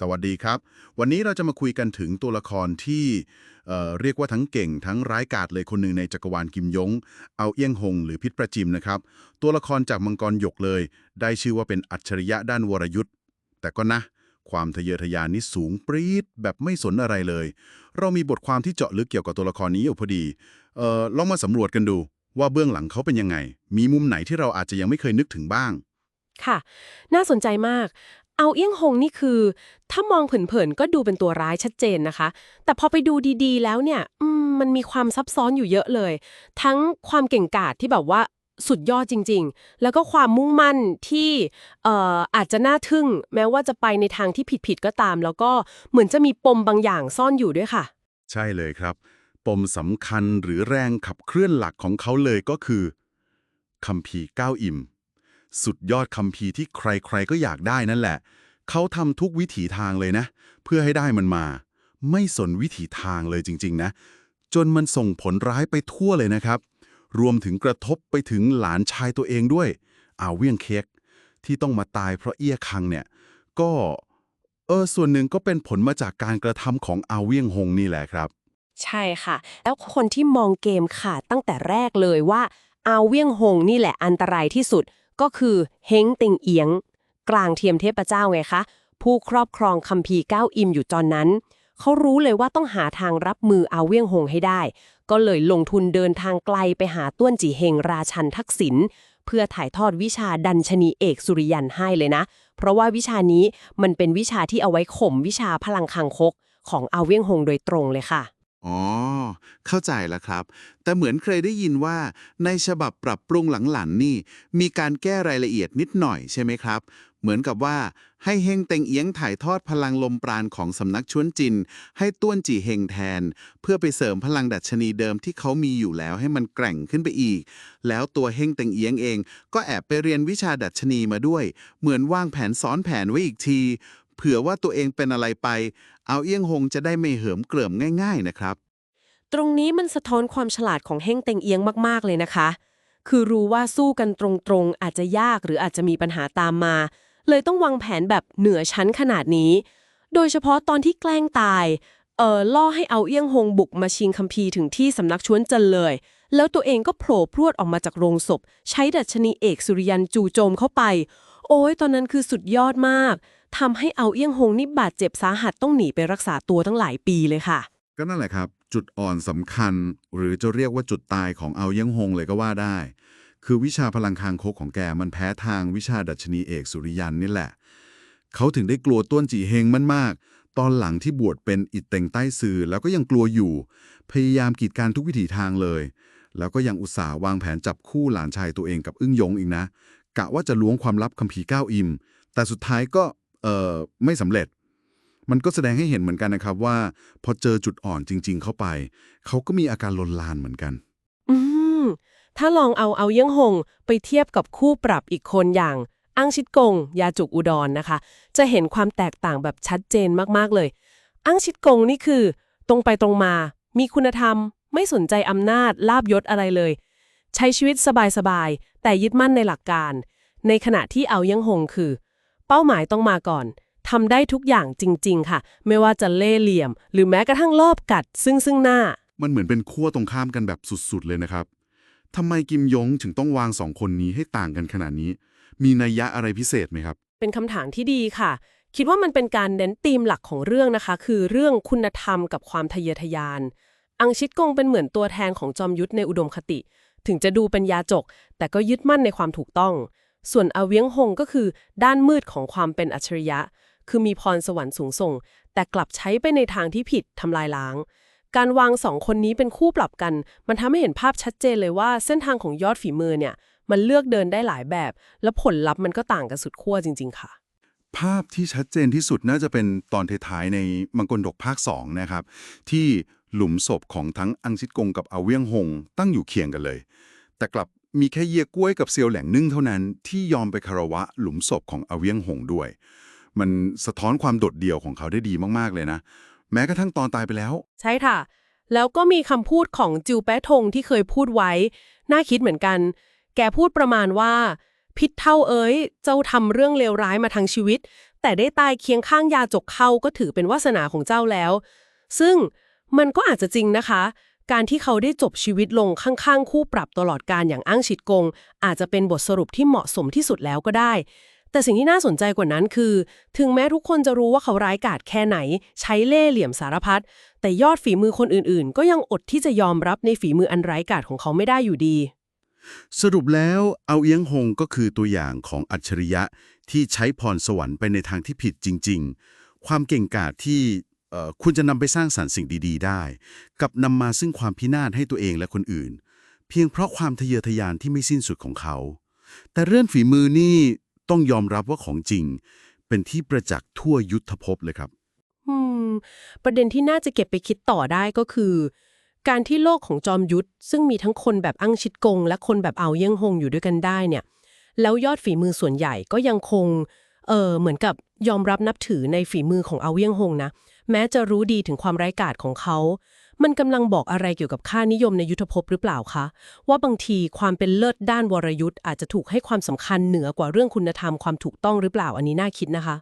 สวัสดีครับ วันนี้เราจะมาคุยกันถึงตัวละครที่เอ่อเรียกว่าทั้งเก่งทั้งร้ายกาจเลยคนหนึ่งในจักรวาลกิมยง เอาเอี้ยงหง หรือพิษประจิมนะครับ ตัวละครจากมังกรหยกเลย ได้ชื่อว่าเป็นอัจฉริยะด้านวรยุทธ์ แต่ก็นะ ความทะเยอทะยานนี่สูงปรี๊ดแบบไม่สนอะไรเลย เรามีบทความที่เจาะลึกเกี่ยวกับตัวละครนี้อยู่พอดีเออลองมาสำรวจกันดูว่าเบื้องหลังเขาเป็นยังไง มีมุมไหนที่เราอาจจะยังไม่เคยนึกถึงบ้าง ค่ะ น่าสนใจมาก เอาเอี้ยงหงนี่คือ ถ้ามองเผินๆก็ดูเป็นตัวร้ายชัดเจนนะคะ แต่พอไปดูดีๆ แล้วเนี่ยมันมีความซับซ้อนอยู่เยอะเลย ทั้งความเก่งกาจที่แบบว่าสุดยอดจริง ๆ แล้วก็ความมุ่งมั่นที่เอ่ออาจจะน่าทึ่ง แม้ว่าจะไปในทางที่ผิดๆก็ตาม แล้วก็เหมือนจะมีปมบางอย่างซ่อนอยู่ด้วยค่ะ ใช่เลยครับ ปมสำคัญหรือแรงขับเคลื่อนหลักของเขาเลยก็คือคัมภีร์ก้าวอิ่ม สุดยอดคัมภีร์ที่ใครๆก็อยากได้นั่นแหละ เขาทำทุกวิถีทางเลยนะ เพื่อให้ได้มันมา ไม่สนวิถีทางเลยจริง ๆ นะ จนมันส่งผลร้ายไปทั่วเลยนะครับ รวมถึงกระทบไปถึงหลานชายตัวเองด้วยอาเวียงเค้กที่ต้องมาตายเพราะเอี้ยคังเนี่ย ก็เออส่วนหนึ่งก็เป็นผลมาจากการกระทำของอาเวียงหงนี่แหละครับ ใช่ค่ะ แล้วคนที่มองเกมขาดตั้งแต่แรกเลยว่าอาเวียงหงนี่แหละอันตรายที่สุด ก็คือเฮงติงเอียง กลางเทียมเทพเจ้าไงคะ ผู้ครอบครองคัมภีร์เก้าอิมอยู่ตอนนั้น เขารู้เลยว่าต้องหาทางรับมืออาเวียงหงให้ได้ ก็เลยลงทุนเดินทางไกลไปหาต้วนจีเฮงราชันทักษิณเพื่อถ่ายทอดวิชาดัญชนีเอกสุริยันให้เลยนะ เพราะว่าวิชานี้มันเป็นวิชาที่เอาไว้ข่มวิชาพลังคังคกของอาเวียงหงโดยตรงเลยค่ะ อ๋อ เข้าใจแล้วครับ แต่เหมือนเคยได้ยินว่า ในฉบับปรับปรุงหลังๆนี่ มีการแก้รายละเอียดนิดหน่อยใช่ไหมครับ เหมือนกับว่าให้เฮงเต็งเอียงถ่ายทอดพลังลมปราณของสำนักชวนจิน ให้ต้วนจีเฮงแทน เพื่อไปเสริมพลังดัชนีเดิมที่เขามีอยู่แล้วให้มันแกร่งขึ้นไปอีก แล้วตัวเฮงเต็งเอียงเอง ก็แอบไปเรียนวิชาดัชนีมาด้วย เหมือนวางแผนซ้อนแผนไว้อีกที เผื่อว่าตัวเองเป็นอะไรไป เอาเอี้ยงหงจะได้ไม่เหิมเกริมง่าย ๆนะครับ ตรงนี้มันสะท้อนความฉลาดของเฮงเต็งเอียงมากๆเลยนะคะ คือรู้ว่าสู้กันตรงๆ อาจจะยากหรืออาจจะมีปัญหาตามมา เลยต้องวางแผนแบบเหนือชั้นขนาดนี้ โดยเฉพาะตอนที่แกล้งตายเอ่อล่อให้เอาเอี้ยงหงบุกมาชิงคัมภีร์ถึงที่สำนักชวนเจินเลย แล้วตัวเองก็โผล่พรวดออกมาจากโรงศพ ใช้ดัชนีเอกสุริยันจู่โจมเข้าไป โอ้ยตอนนั้นคือสุดยอดมาก ทำให้เอาเอี้ยงหงนี่บาดเจ็บสาหัสต้องหนีไปรักษาตัวตั้งหลายปีเลยค่ะ ก็นั่นแหละครับ จุดอ่อนสำคัญ หรือจะเรียกว่าจุดตายของเอาเยังฮงเลยก็ว่าได้ คือวิชาพลังคางคกของแกมันแพ้ทางวิชาดัชนีเอกสุริยันนี่แหละ เขาถึงได้กลัวต้วนจีเฮงมันมากตอนหลังที่บวชเป็นอิดเต็งใต้ซือแล้วก็ยังกลัวอยู่ พยายามกีดการทุกวิถีทางเลย แล้วก็ยังอุตส่าห์วางแผนจับคู่หลานชายตัวเองกับอึ้งยงอีกนะ กะว่าจะล้วงความลับคัมภีร์ก้าอิม แต่สุดท้ายก็ ไม่สำเร็จ มันก็แสดงให้เห็นเหมือนกันนะครับว่า พอเจอจุดอ่อนจริง ๆ เข้าไป เขาก็มีอาการลนลานเหมือนกัน อืมถ้าลองเอาเอาเยี่ยงหง ไปเทียบกับคู่ปรับอีกคนอย่างอังชิดกง ยาจุกอุดรนนะคะ จะเห็นความแตกต่างแบบชัดเจนมากๆเลย อังชิดกงนี่คือ ตรงไปตรงมา มีคุณธรรม ไม่สนใจอำนาจลาบยศอะไรเลย ใช้ชีวิตสบายๆ แต่ยึดมั่นในหลักการ ในขณะที่เอายี่ยงหงคือ เป้าหมายต้องมาก่อนทำได้ทุกอย่างจริง ๆ ค่ะ ไม่ว่าจะเล่ห์เหลี่ยม หรือแม้กระทั่งลอบกัด ซึ่งซึ่งหน้า มันเหมือนเป็นขั้วตรงข้ามกันแบบสุดๆ เลยนะครับทำไมกิมยงถึงต้องวางสองคนนี้ให้ต่างกันขนาดนี้ มีนัยยะอะไรพิเศษไหมครับ เป็นคำถามที่ดีค่ะ คิดว่ามันเป็นการเน้นธีมหลักของเรื่องนะคะ คือเรื่องคุณธรรมกับความทะเยอทะยาน อังชิดกงเป็นเหมือนตัวแทนของจอมยุทธในอุดมคติ ถึงจะดูเป็นยาจก แต่ก็ยึดมั่นในความถูกต้อง ส่วนอาเวียงหงก็คือ ด้านมืดของความเป็นอัจฉริยะ คือมีพรสวรรค์สูงส่ง แต่กลับใช้ไปในทางที่ผิดทำลายล้าง การวางสองคนนี้เป็นคู่ปรับกัน มันทำให้เห็นภาพชัดเจนเลยว่าเส้นทางของยอดฝีมือเนี่ย มันเลือกเดินได้หลายแบบ และผลลัพธ์มันก็ต่างกันสุดขั้วจริง ๆ ค่ะภาพที่ชัดเจนที่สุดน่าจะเป็นตอนท้ายในมังกรดกภาค 2 นะครับ ที่หลุมศพของทั้งอังชิดกงกับอาเวียงหง ตั้งอยู่เคียงกันเลย แต่กลับ มีแค่เยียกล้วยกับเซียวแหล่งนึ่งเท่านั้นที่ยอมไปคารวะหลุมศพของอเวียงหงด้วย มันสะท้อนความโดดเดี่ยวของเขาได้ดีมากๆเลยนะ แม้กระทั่งตอนตายไปแล้ว ใช่ค่ะ แล้วก็มีคำพูดของจิวแปะทงที่เคยพูดไว้ น่าคิดเหมือนกัน แกพูดประมาณว่า พิษเท่าเอ้ยเจ้าทำเรื่องเลวร้ายมาทั้งชีวิต แต่ได้ตายเคียงข้างยาจกเข้าก็ถือเป็นวาสนาของเจ้าแล้ว ซึ่งมันก็อาจจะจริงนะคะ การที่เขาได้จบชีวิตลงข้างๆ คู่ปรับตลอดการอย่างอ้างชิดกง อาจจะเป็นบทสรุปที่เหมาะสมที่สุดแล้วก็ได้ แต่สิ่งที่น่าสนใจกว่านั้นคือ ถึงแม้ทุกคนจะรู้ว่าเขาร้ายกาจแค่ไหน ใช้เล่ห์เหลี่ยมสารพัดแต่ยอดฝีมือคนอื่นๆ ก็ยังอดที่จะยอมรับในฝีมืออันร้ายกาจของเขาไม่ได้อยู่ดีสรุปแล้วเอาเอียงฮงก็คือตัวอย่างของอัจฉริยะที่ใช้พรสวรรค์ไปในทางที่ผิดจริง ๆ ความเก่งกาจที่ คุณจะนำไปสร้างสรรค์สิ่งดี ๆ ได้ กับนำมาซึ่งความพินาศให้ตัวเองและคนอื่น เพียงเพราะความทะเยอทะยานที่ไม่สิ้นสุดของเขา แต่เรื่องฝีมือนี่ต้องยอมรับว่าของจริง เป็นที่ประจักษ์ทั่วยุทธภพเลยครับอืมประเด็นที่น่าจะเก็บไปคิดต่อได้ก็คือ การที่โลกของจอมยุทธซึ่งมีทั้งคนแบบอั้งชิดกง และคนแบบเอาเยี่ยงหงอยู่ด้วยกันได้เนี่ย แล้วยอดฝีมือส่วนใหญ่ก็ยังคง เออเหมือนกับยอมรับนับถือในฝีมือของเอาเยี่ยงหงนะ แม้จะรู้ดีถึงความไร้กาจของเขา มันกำลังบอกอะไรเกี่ยวกับค่านิยมในยุทธภพหรือเปล่าคะ ว่าบางทีความเป็นเลิศด้านวรยุทธ์อาจจะถูกให้ความสำคัญเหนือกว่าเรื่องคุณธรรมความถูกต้องหรือเปล่าอันนี้น่าคิดนะคะ